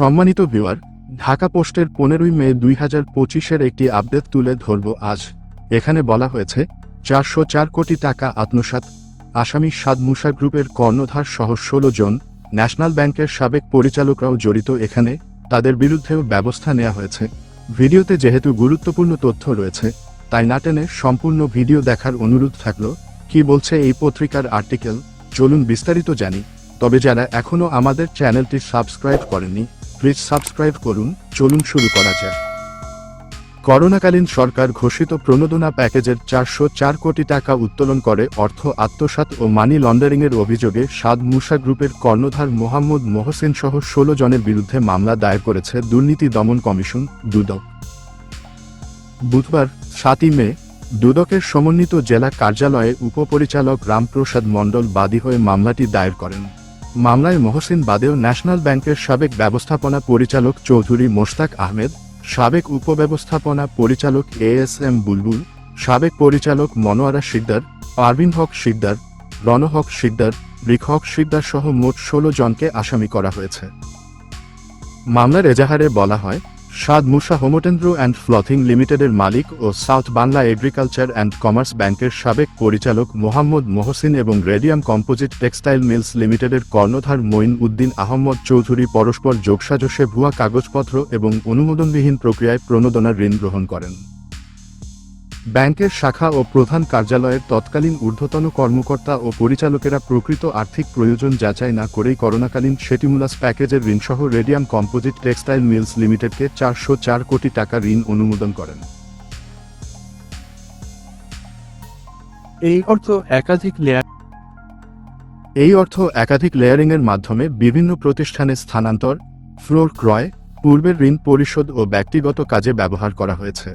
সম্মানিত ভিউয়ার ঢাকা পোস্টের পনেরোই মে দুই হাজার পঁচিশের একটি আপডেট তুলে ধরব আজ। এখানে বলা হয়েছে, চারশো চার কোটি টাকা আত্মসাৎ। আসামি সাদ মুসা গ্রুপের কর্ণধার সহ ষোলো জন ন্যাশনাল ব্যাংকের সাবেক পরিচালকরাও জড়িত এখানে। তাদের বিরুদ্ধেও ব্যবস্থা নেওয়া হয়েছে। ভিডিওতে যেহেতু গুরুত্বপূর্ণ তথ্য রয়েছে, তাই নাটেনে সম্পূর্ণ ভিডিও দেখার অনুরোধ থাকল, কি বলছে এই পত্রিকার আর্টিকেল, চলুন বিস্তারিত জানি। তবে যারা এখনও আমাদের চ্যানেলটি সাবস্ক্রাইব করেননি প্লিজ সাবস্ক্রাইব করুন, চলুন শুরু করা যাক। করোনাকালীন সরকার ঘোষিত প্রণোদনা প্যাকেজের চারশো চার কোটি টাকা উত্তোলন করে অর্থ আত্মসাৎ ও মানি লন্ডারিংয়ের অভিযোগে সাদ মুসা গ্রুপের কর্ণধার মোহাম্মদ মোহসেন সহ ষোলো জনের বিরুদ্ধে মামলা দায়ের করেছে দুর্নীতি দমন কমিশন, দুদক। বুধবার, সাতই মে, দুদকের সমন্বিত জেলা কার্যালয়ে উপপরিচালক রামপ্রসাদ মণ্ডল বাদী হয়ে মামলাটি দায়ের করেন। মামলায় মহসিন বাদেও ন্যাশনাল ব্যাংকের সাবেক ব্যবস্থাপনা পরিচালক চৌধুরী মোশতাক আহমেদ, সাবেক উপব্যবস্থাপনা পরিচালক এ এস এম বুলবুল, সাবেক পরিচালক মনোয়ারা সিদ্দার আরবিন হক শিকদার রণহক শিকদার রিখক শিকদার সহ মোট ষোলো জনকে আসামি করা হয়েছে। মামলার এজাহারে বলা হয় সাদ মুসা হোমোটেন্দ্র অ্যান্ড ফ্লথিং লিমিটেডের মালিক ও south Bangla agriculture and commerce ব্যাংকের সাবেক পরিচালক মোহাম্মদ মোহসিন এবং রেডিয়াম কম্পোজিট টেক্সটাইল মিলস লিমিটেডের কর্ণধার মঈন উদ্দিন আহমদ চৌধুরী পরস্পর যোগসাজসে ভুয়া কাগজপত্র এবং অনুমোদনবিহীন প্রক্রিয়ায় প্রণোদনার ঋণ গ্রহণ করেন। ব্যাংকের শাখা ও প্রধান কার্যালয়ের তৎকালীন ঊর্ধ্বতন কর্মকর্তা ও পরিচালকেরা প্রকৃত আর্থিক প্রয়োজন যাচাই না করেই করোনাকালীন সেটিমুলাস প্যাকেজের ঋণসহ রেডিয়াম কম্পোজিট টেক্সটাইল মিলস লিমিটেডকে চারশো চার কোটি টাকা ঋণ অনুমোদন করেন। এই অর্থ একাধিক লেয়ার এই অর্থ একাধিক লেয়ারিংয়ের মাধ্যমে বিভিন্ন প্রতিষ্ঠানে স্থানান্তর ফ্লোর ক্রয় পূর্বের ঋণ পরিশোধ ও ব্যক্তিগত কাজে ব্যবহার করা হয়েছে।